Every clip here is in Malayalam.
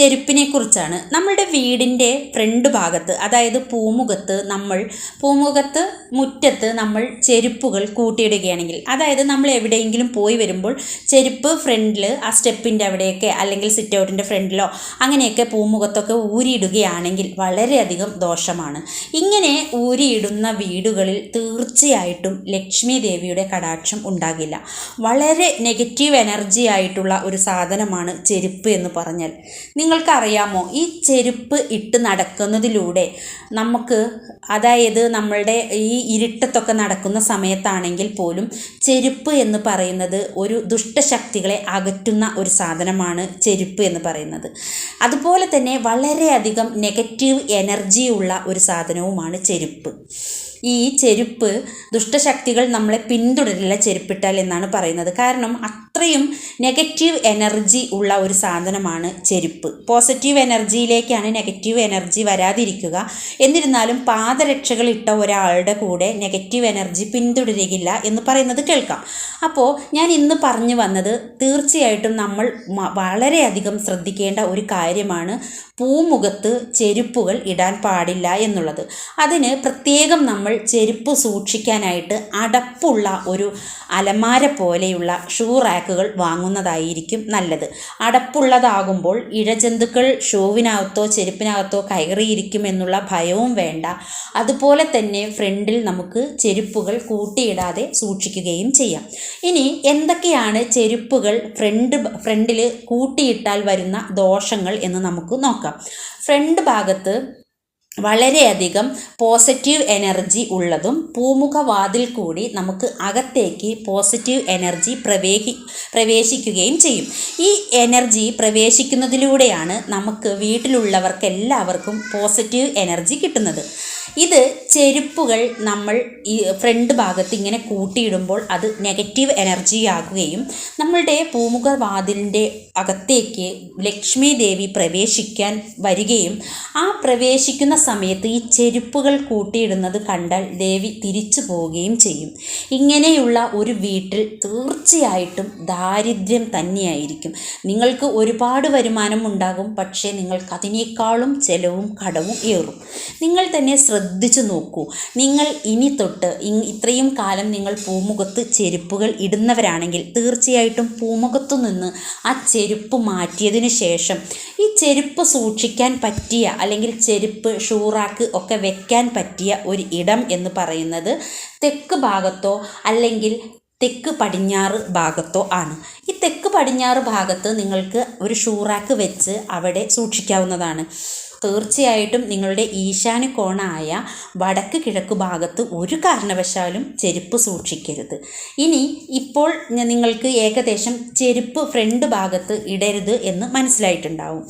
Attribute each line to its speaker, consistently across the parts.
Speaker 1: ചെരുപ്പിനെ കുറിച്ചാണ് നമ്മളുടെ വീടിന്റെ ഫ്രണ്ട് ഭാഗത്ത് അതായത് പൂമുഖത്ത് നമ്മൾ പൂമുഖത്ത് മുറ്റത്ത് നമ്മൾ ചെരുപ്പുകൾ കൂട്ടിയിടുകയാണെങ്കിൽ അതായത് നമ്മൾ എവിടെയെങ്കിലും പോയി വരുമ്പോൾ ചെരുപ്പ് ഫ്രണ്ടിൽ ആ സ്റ്റെപ്പിന്റെ അവിടെയൊക്കെ അല്ലെങ്കിൽ സിറ്റ് ഔട്ടിന്റെ ഫ്രണ്ടിലോ അങ്ങനെയൊക്കെ പൂമുഖത്തൊക്കെ ഊരിയിടുകയാണെങ്കിൽ വളരെയധികം ദോഷമാണ്. ഇങ്ങനെ ഊരിയിടുന്ന വീടുകളിൽ തീർച്ചയായിട്ടും ലക്ഷ്മി ദേവിയുടെ കടാക്ഷം ഉണ്ടാകില്ല. വളരെ നെഗറ്റീവ് എനർജി ആയിട്ടുള്ള ഒരു സാധനമാണ് ചെരുപ്പ് എന്ന് പറഞ്ഞാൽ. നിങ്ങൾക്കറിയാമോ? ഈ ചെരുപ്പ് ഇട്ട് നടക്കുന്നതിലൂടെ നമുക്ക് അതായത് നമ്മളുടെ ഈ ഇരുട്ടത്തൊക്കെ നടക്കുന്ന സമയത്താണെങ്കിൽ പോലും ചെരുപ്പ് എന്ന് പറയുന്നത് ഒരു ദുഷ്ടശക്തികളെ അകറ്റുന്ന ഒരു സാധനമാണ് ചെരുപ്പ് എന്ന് പറയുന്നത്. അതുപോലെ തന്നെ വളരെയധികം നെഗറ്റീവ് എനർജിയുള്ള ഒരു സാധനവുമാണ് ചെരുപ്പ്. ഈ ചെരുപ്പ് ദുഷ്ടശക്തികൾ നമ്മളെ പിന്തുടരില്ല ചെരുപ്പിട്ടാൽ എന്നാണ് പറയുന്നത്. കാരണം അത്രയും നെഗറ്റീവ് എനർജി ഉള്ള ഒരു സാധനമാണ് ചെരുപ്പ്. പോസിറ്റീവ് എനർജിയിലേക്കാണ് നെഗറ്റീവ് എനർജി വരാതിരിക്കുക. എന്നിരുന്നാലും പാദരക്ഷകൾ ഇട്ട ഒരാളുടെ കൂടെ നെഗറ്റീവ് എനർജി പിന്തുടരുകയില്ല എന്ന് പറയുന്നത് കേൾക്കാം. അപ്പോൾ ഞാൻ ഇന്ന് പറഞ്ഞു വന്നത് തീർച്ചയായിട്ടും നമ്മൾ വളരെയധികം ശ്രദ്ധിക്കേണ്ട ഒരു കാര്യമാണ് പൂമുഖത്ത് ചെരുപ്പുകൾ ഇടാൻ പാടില്ല എന്നുള്ളത്. അതിന് പ്രത്യേകം നമ്മൾ ചെരുപ്പ് സൂക്ഷിക്കാനായിട്ട് അടപ്പുള്ള ഒരു അലമാര പോലെയുള്ള ഷൂ റാക്കുകൾ വാങ്ങുന്നതായിരിക്കും നല്ലത്. അടപ്പുള്ളതാകുമ്പോൾ ഇഴജന്തുക്കൾ ഷൂവിനകത്തോ ചെരുപ്പിനകത്തോ കയറിയിരിക്കുമെന്നുള്ള ഭയവും വേണ്ട. അതുപോലെ തന്നെ ഫ്രണ്ടിൽ നമുക്ക് ചെരുപ്പുകൾ കൂട്ടിയിടാതെ സൂക്ഷിക്കുകയും ചെയ്യാം. ഇനി എന്തൊക്കെയാണ് ചെരുപ്പുകൾ ഫ്രണ്ട് ഫ്രണ്ടിൽ കൂട്ടിയിട്ടാൽ വരുന്ന ദോഷങ്ങൾ എന്ന് നമുക്ക് നോക്കാം. ഫ്രണ്ട് ഭാഗത്ത് വളരെയധികം പോസിറ്റീവ് എനർജി ഉള്ളതും പൂമുഖവാതിൽ കൂടി നമുക്ക് അകത്തേക്ക് പോസിറ്റീവ് എനർജി പ്രവേഹി പ്രവേശിക്കുകയും ചെയ്യും. ഈ എനർജി പ്രവേശിക്കുന്നതിലൂടെയാണ് നമുക്ക് വീട്ടിലുള്ളവർക്ക് എല്ലാവർക്കും പോസിറ്റീവ് എനർജി കിട്ടുന്നത്. ഇത് ചെരുപ്പുകൾ നമ്മൾ ഈ ഫ്രണ്ട് ഭാഗത്ത് ഇങ്ങനെ കൂട്ടിയിടുമ്പോൾ അത് നെഗറ്റീവ് എനർജി ആകുകയും നമ്മളുടെ പൂമുഖവാതിലിന്റെ അകത്തേക്ക് ലക്ഷ്മി ദേവി പ്രവേശിക്കാൻ വരികയും ആ പ്രവേശിക്കുന്ന സമയത്ത് ഈ ചെരുപ്പുകൾ കൂട്ടിയിടുന്നത് കണ്ടാൽ ദേവി തിരിച്ചു പോവുകയും ചെയ്യും. ഇങ്ങനെയുള്ള ഒരു വീട്ടിൽ തീർച്ചയായിട്ടും ദാരിദ്ര്യം തന്നെയായിരിക്കും. നിങ്ങൾക്ക് ഒരുപാട് വരുമാനം ഉണ്ടാകും പക്ഷേ നിങ്ങൾക്ക് അതിനേക്കാളും ചെലവും കടവും ഏറും. നിങ്ങൾ തന്നെ ശ്രദ്ധിച്ചു നോക്കൂ. നിങ്ങൾ ഇനി തൊട്ട് ഇത്രയും കാലം നിങ്ങൾ പൂമുഖത്ത് ചെരുപ്പുകൾ ഇടുന്നവരാണെങ്കിൽ തീർച്ചയായിട്ടും പൂമുഖത്തു നിന്ന് ആ ചെരുപ്പ് മാറ്റിയതിനു ശേഷം ഈ ചെരുപ്പ് സൂക്ഷിക്കാൻ പറ്റിയ അല്ലെങ്കിൽ ചെരുപ്പ് ഷൂറാക്ക് ഒക്കെ വെക്കാൻ പറ്റിയ ഒരു ഇടം എന്ന് പറയുന്നത് തെക്ക് ഭാഗത്തോ അല്ലെങ്കിൽ തെക്ക് പടിഞ്ഞാറ് ഭാഗത്തോ ആണ്. ഈ തെക്ക് പടിഞ്ഞാറ് ഭാഗത്ത് നിങ്ങൾക്ക് ഒരു ഷൂറാക്ക് വെച്ച് അവിടെ സൂക്ഷിക്കാവുന്നതാണ്. തീർച്ചയായിട്ടും നിങ്ങളുടെ ഈശാന കോണായ വടക്ക് കിഴക്ക് ഭാഗത്ത് ഒരു കാരണവശാലും ചെരുപ്പ് സൂക്ഷിക്കരുത്. ഇനി ഇപ്പോൾ നിങ്ങൾക്ക് ഏകദേശം ചെരുപ്പ് ഫ്രണ്ട് ഭാഗത്ത് ഇടരുത് എന്ന് മനസ്സിലായിട്ടുണ്ടാവും.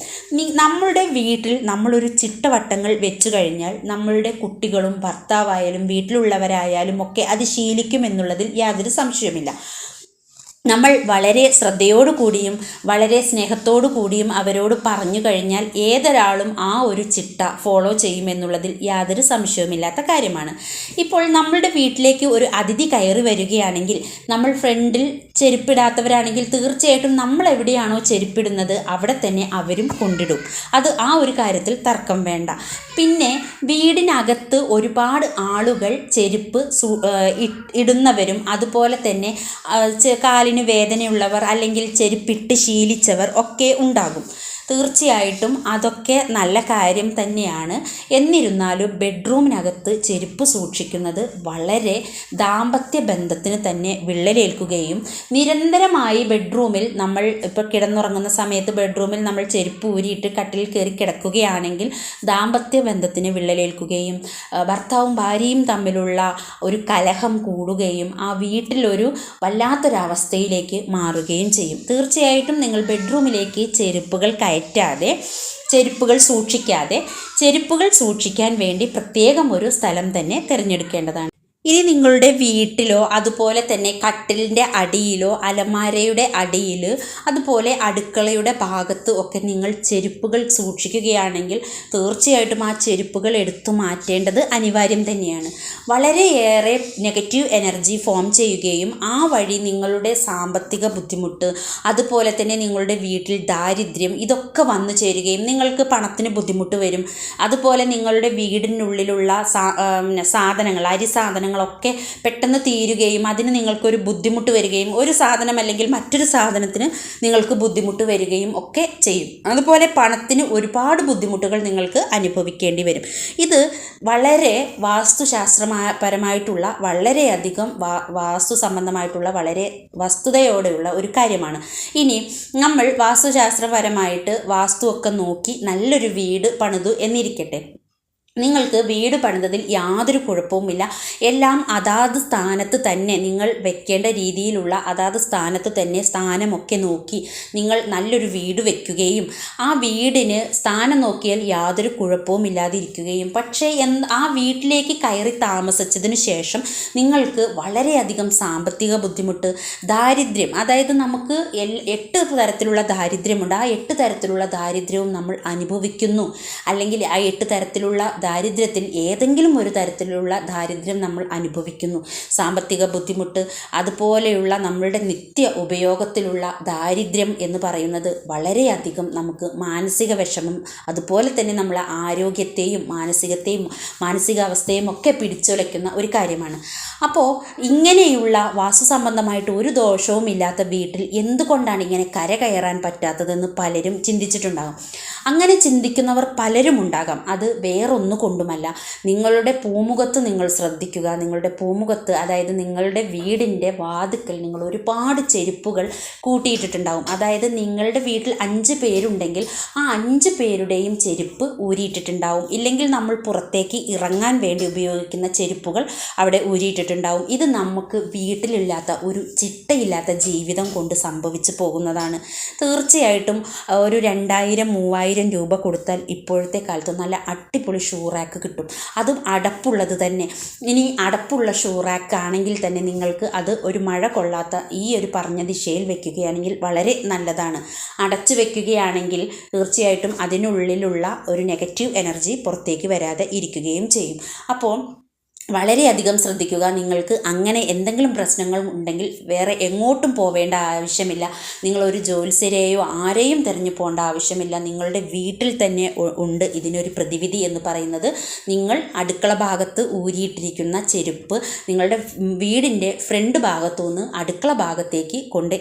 Speaker 1: നമ്മളുടെ വീട്ടിൽ നമ്മളൊരു ചിട്ടവട്ടങ്ങൾ വെച്ചു കഴിഞ്ഞാൽ നമ്മളുടെ കുട്ടികളും ഭർത്താവായാലും വീട്ടിലുള്ളവരായാലും ഒക്കെ അത് ശീലിക്കുമെന്നുള്ളതിൽ യാതൊരു സംശയവുമില്ല. നമ്മൾ വളരെ ശ്രദ്ധയോടു കൂടിയും വളരെ സ്നേഹത്തോടു കൂടിയും അവരോട് പറഞ്ഞു കഴിഞ്ഞാൽ ഏതൊരാളും ആ ഒരു ചിട്ട ഫോളോ ചെയ്യുമെന്നുള്ളതിൽ യാതൊരു സംശയവുമില്ലാത്ത കാര്യമാണ്. ഇപ്പോൾ നമ്മളുടെ വീട്ടിലേക്ക് ഒരു അതിഥി കയറി വരികയാണെങ്കിൽ നമ്മൾ ഫ്രണ്ടിൽ ചെരുപ്പിടാത്തവരാണെങ്കിൽ തീർച്ചയായിട്ടും നമ്മൾ എവിടെയാണോ ചെരുപ്പിടുന്നത് അവിടെ തന്നെ അവരും കൊണ്ടിടും. അത് ആ ഒരു കാര്യത്തിൽ തർക്കം വേണ്ട. പിന്നെ വീടിനകത്ത് ഒരുപാട് ആളുകൾ ചെരുപ്പ് ഇടുന്നവരും അതുപോലെ തന്നെ ചെ- കാലിന് വേദനയുള്ളവർ അല്ലെങ്കിൽ ചെരുപ്പിട്ട് ശീലിച്ചവർ ഒക്കെ ഉണ്ടാകും. തീർച്ചയായിട്ടും അതൊക്കെ നല്ല കാര്യം തന്നെയാണ്. എന്നിരുന്നാലും ബെഡ്റൂമിനകത്ത് ചെരുപ്പ് സൂക്ഷിക്കുന്നത് വളരെ ദാമ്പത്യ ബന്ധത്തിന് തന്നെ വിള്ളലേൽക്കുകയും നിരന്തരമായി ബെഡ്റൂമിൽ നമ്മൾ ഇപ്പോൾ കിടന്നുറങ്ങുന്ന സമയത്ത് ബെഡ്റൂമിൽ നമ്മൾ ചെരുപ്പ് ഊരിയിട്ട് കട്ടിൽ കയറി കിടക്കുകയാണെങ്കിൽ ദാമ്പത്യ ബന്ധത്തിന് വിള്ളലേൽക്കുകയും ഭർത്താവും ഭാര്യയും തമ്മിലുള്ള ഒരു കലഹം കൂടുകയും ആ വീട്ടിലൊരു വല്ലാത്തൊരവസ്ഥയിലേക്ക് മാറുകയും ചെയ്യും. തീർച്ചയായിട്ടും നിങ്ങൾ ബെഡ്റൂമിലേക്ക് ചെരുപ്പുകൾ കയറ്റാതെ ചെരുപ്പുകൾ സൂക്ഷിക്കാതെ ചെരുപ്പുകൾ സൂക്ഷിക്കാൻ വേണ്ടി പ്രത്യേകം ഒരു സ്ഥലം തന്നെ തിരഞ്ഞെടുക്കേണ്ടതാണ്. ഇനി നിങ്ങളുടെ വീട്ടിലോ അതുപോലെ തന്നെ കട്ടിലിന്റെ അടിയിലോ അലമാരയുടെ അടിയിൽ അതുപോലെ അടുക്കളയുടെ ഭാഗത്ത് ഒക്കെ നിങ്ങൾ ചെരുപ്പുകൾ സൂക്ഷിക്കുകയാണെങ്കിൽ തീർച്ചയായിട്ടും ആ ചെരുപ്പുകൾ എടുത്തു മാറ്റേണ്ടത് അനിവാര്യം തന്നെയാണ്. വളരെയേറെ നെഗറ്റീവ് എനർജി ഫോം ചെയ്യുകയും ആ വഴി നിങ്ങളുടെ സാമ്പത്തിക ബുദ്ധിമുട്ട് അതുപോലെ തന്നെ നിങ്ങളുടെ വീട്ടിൽ ദാരിദ്ര്യം ഇതൊക്കെ വന്നു ചേരുകയും നിങ്ങൾക്ക് പണത്തിന് ബുദ്ധിമുട്ട് വരും. അതുപോലെ നിങ്ങളുടെ വീടിനുള്ളിലുള്ള സാധനങ്ങൾ അരി സാധനങ്ങൾ സാധനങ്ങളൊക്കെ പെട്ടെന്ന് തീരുകയും അതിന് നിങ്ങൾക്കൊരു ബുദ്ധിമുട്ട് വരികയും ഒരു സാധനം അല്ലെങ്കിൽ മറ്റൊരു സാധനത്തിന് നിങ്ങൾക്ക് ബുദ്ധിമുട്ട് വരികയും ഒക്കെ ചെയ്യും. അതുപോലെ പണത്തിന് ഒരുപാട് ബുദ്ധിമുട്ടുകൾ നിങ്ങൾക്ക് അനുഭവിക്കേണ്ടി വരും. ഇത് വളരെ വാസ്തുശാസ്ത്രപരമായിട്ടുള്ള വളരെയധികം വാ വാസ്തു സംബന്ധമായിട്ടുള്ള വളരെ വസ്തുതയോടെയുള്ള ഒരു കാര്യമാണ്. ഇനി നമ്മൾ വാസ്തുശാസ്ത്രപരമായിട്ട് വാസ്തുവൊക്കെ നോക്കി നല്ലൊരു വീട് പണിതു എന്നിരിക്കട്ടെ. നിങ്ങൾക്ക് വീട് പണിതതിൽ യാതൊരു കുഴപ്പവുമില്ല. എല്ലാം അതാത് സ്ഥാനത്ത് തന്നെ നിങ്ങൾ വെക്കേണ്ട രീതിയിലുള്ള അതാത് സ്ഥാനത്ത് തന്നെ സ്ഥാനമൊക്കെ നോക്കി നിങ്ങൾ നല്ലൊരു വീട് വെക്കുകയും ആ വീടിന് സ്ഥാനം നോക്കിയാൽ യാതൊരു കുഴപ്പവും ഇല്ലാതിരിക്കുകയും. പക്ഷേ എന്ത് ആ വീട്ടിലേക്ക് കയറി താമസിച്ചതിന് ശേഷം നിങ്ങൾക്ക് വളരെയധികം സാമ്പത്തിക ബുദ്ധിമുട്ട് ദാരിദ്ര്യം അതായത് നമുക്ക് എട്ട് തരത്തിലുള്ള ദാരിദ്ര്യമുണ്ട്. ആ എട്ട് തരത്തിലുള്ള ദാരിദ്ര്യവും നമ്മൾ അനുഭവിക്കുന്നു. അല്ലെങ്കിൽ ആ എട്ട് തരത്തിലുള്ള ദാരിദ്ര്യത്തിൽ ഏതെങ്കിലും ഒരു തരത്തിലുള്ള ദാരിദ്ര്യം നമ്മൾ അനുഭവിക്കുന്നു. സാമ്പത്തിക ബുദ്ധിമുട്ട് അതുപോലെയുള്ള നമ്മളുടെ നിത്യ ഉപയോഗത്തിലുള്ള ദാരിദ്ര്യം എന്ന് പറയുന്നത് വളരെയധികം നമുക്ക് മാനസിക വിഷമം അതുപോലെ തന്നെ നമ്മളെ ആരോഗ്യത്തെയും മാനസികത്തെയും മാനസികാവസ്ഥയും ഒക്കെ പിടിച്ചുലയ്ക്കുന്ന ഒരു കാര്യമാണ്. അപ്പോൾ ഇങ്ങനെയുള്ള വാസ്തു സംബന്ധമായിട്ട് ഒരു ദോഷവും ഇല്ലാത്ത വീട്ടിൽ എന്തുകൊണ്ടാണ് ഇങ്ങനെ കര കയറാൻ പറ്റാത്തതെന്ന് പലരും ചിന്തിച്ചിട്ടുണ്ടാകും. അങ്ങനെ ചിന്തിക്കുന്നവർ പലരും ഉണ്ടാകാം. അത് വേറൊന്നു കൊണ്ടുമല്ല. നിങ്ങളുടെ പൂമുഖത്ത് നിങ്ങൾ ശ്രദ്ധിക്കുക. നിങ്ങളുടെ പൂമുഖത്ത് അതായത് നിങ്ങളുടെ വീടിന്റെ വാതുക്കൽ നിങ്ങൾ ഒരുപാട് ചെരുപ്പുകൾ കൂട്ടിയിട്ടിട്ടുണ്ടാവും. അതായത് നിങ്ങളുടെ വീട്ടിൽ അഞ്ച് പേരുണ്ടെങ്കിൽ ആ അഞ്ച് പേരുടെയും ചെരുപ്പ് ഊരിയിട്ടിട്ടുണ്ടാവും. ഇല്ലെങ്കിൽ നമ്മൾ പുറത്തേക്ക് ഇറങ്ങാൻ വേണ്ടി ഉപയോഗിക്കുന്ന ചെരുപ്പുകൾ അവിടെ ഊരിയിട്ടിട്ടുണ്ടാവും. ഇത് നമുക്ക് വീട്ടിലില്ലാത്ത ഒരു ചിട്ടയില്ലാത്ത ജീവിതം കൊണ്ട് സംഭവിച്ചു പോകുന്നതാണ്. തീർച്ചയായിട്ടും ഒരു രണ്ടായിരം മൂവായിരം രൂപ കൊടുത്താൽ ഇപ്പോഴത്തെ കാലത്ത് നല്ല അടിപൊളി ഷൂ റാക്ക് കിട്ടും. അതും അടപ്പുള്ളത് തന്നെ. ഇനി അടപ്പുള്ള ഷൂറാക്ക് ആണെങ്കിൽ തന്നെ നിങ്ങൾക്ക് അത് ഒരു മഴ കൊള്ളാത്ത ഈ ഒരു പറഞ്ഞ ദിശയിൽ വെക്കുകയാണെങ്കിൽ വളരെ നല്ലതാണ്. അടച്ചു വെക്കുകയാണെങ്കിൽ തീർച്ചയായിട്ടും അതിനുള്ളിലുള്ള ഒരു നെഗറ്റീവ് എനർജി പുറത്തേക്ക് വരാതെ ഇരിക്കുകയും ചെയ്യും. അപ്പോൾ വളരെയധികം ശ്രദ്ധിക്കുക. നിങ്ങൾക്ക് അങ്ങനെ എന്തെങ്കിലും പ്രശ്നങ്ങൾ ഉണ്ടെങ്കിൽ വേറെ എങ്ങോട്ടും പോവേണ്ട ആവശ്യമില്ല. നിങ്ങളൊരു ജ്യോത്സ്യരെയോ ആരെയും തിരഞ്ഞു പോകേണ്ട ആവശ്യമില്ല. നിങ്ങളുടെ വീട്ടിൽ തന്നെ ഉണ്ട് ഇതിനൊരു പ്രതിവിധി എന്ന് പറയുന്നത്. നിങ്ങൾ അടുക്കള ഭാഗത്ത് ഊരിയിട്ടിരിക്കുന്ന ചെരുപ്പ് നിങ്ങളുടെ വീടിന്റെ ഫ്രണ്ട് ഭാഗത്തു നിന്ന് അടുക്കള ഭാഗത്തേക്ക് കൊണ്ട്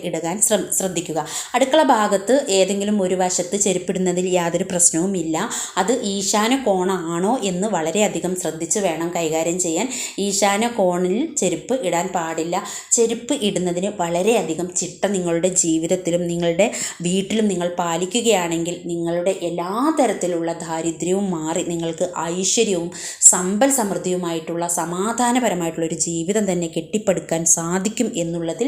Speaker 1: ശ്രമ ശ്രദ്ധിക്കുക. അടുക്കള ഭാഗത്ത് ഏതെങ്കിലും ഒരു വശത്ത് ചെരുപ്പിടുന്നതിൽ യാതൊരു പ്രശ്നവുമില്ല. അത് ഈശാന കോണാണോ എന്ന് വളരെയധികം ശ്രദ്ധിച്ച് വേണം കൈകാര്യം ചെയ്യാൻ. ഈശാന കോണിൽ ചെരുപ്പ് ഇടാൻ പാടില്ല. ചെരുപ്പ് ഇടുന്നതിന് വളരെയധികം ചിട്ട നിങ്ങളുടെ ജീവിതത്തിലും നിങ്ങളുടെ വീട്ടിലും നിങ്ങൾ പാലിക്കുകയാണെങ്കിൽ നിങ്ങളുടെ എല്ലാ തരത്തിലുള്ള ദാരിദ്ര്യവും മാറി നിങ്ങൾക്ക് ഐശ്വര്യവും സമ്പൽ സമൃദ്ധിയുമായിട്ടുള്ള സമാധാനപരമായിട്ടുള്ള ഒരു ജീവിതം തന്നെ കെട്ടിപ്പടുക്കാൻ സാധിക്കും എന്നുള്ളതിൽ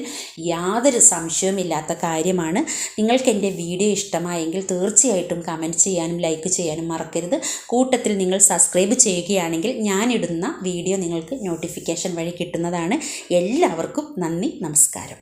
Speaker 1: യാതൊരു സംശയവുമില്ലാത്ത കാര്യമാണ്. നിങ്ങൾക്ക് എന്റെ വീഡിയോ ഇഷ്ടമായെങ്കിൽ തീർച്ചയായിട്ടും കമന്റ് ചെയ്യാനും ലൈക്ക് ചെയ്യാനും മറക്കരുത്. കൂട്ടത്തിൽ നിങ്ങൾ സബ്സ്ക്രൈബ് ചെയ്യുകയാണെങ്കിൽ ഞാനിടുന്ന വീഡിയോ നിങ്ങൾക്ക് നോട്ടിഫിക്കേഷൻ വഴി കിട്ടുന്നതാണ്. എല്ലാവർക്കും നന്ദി നമസ്കാരം.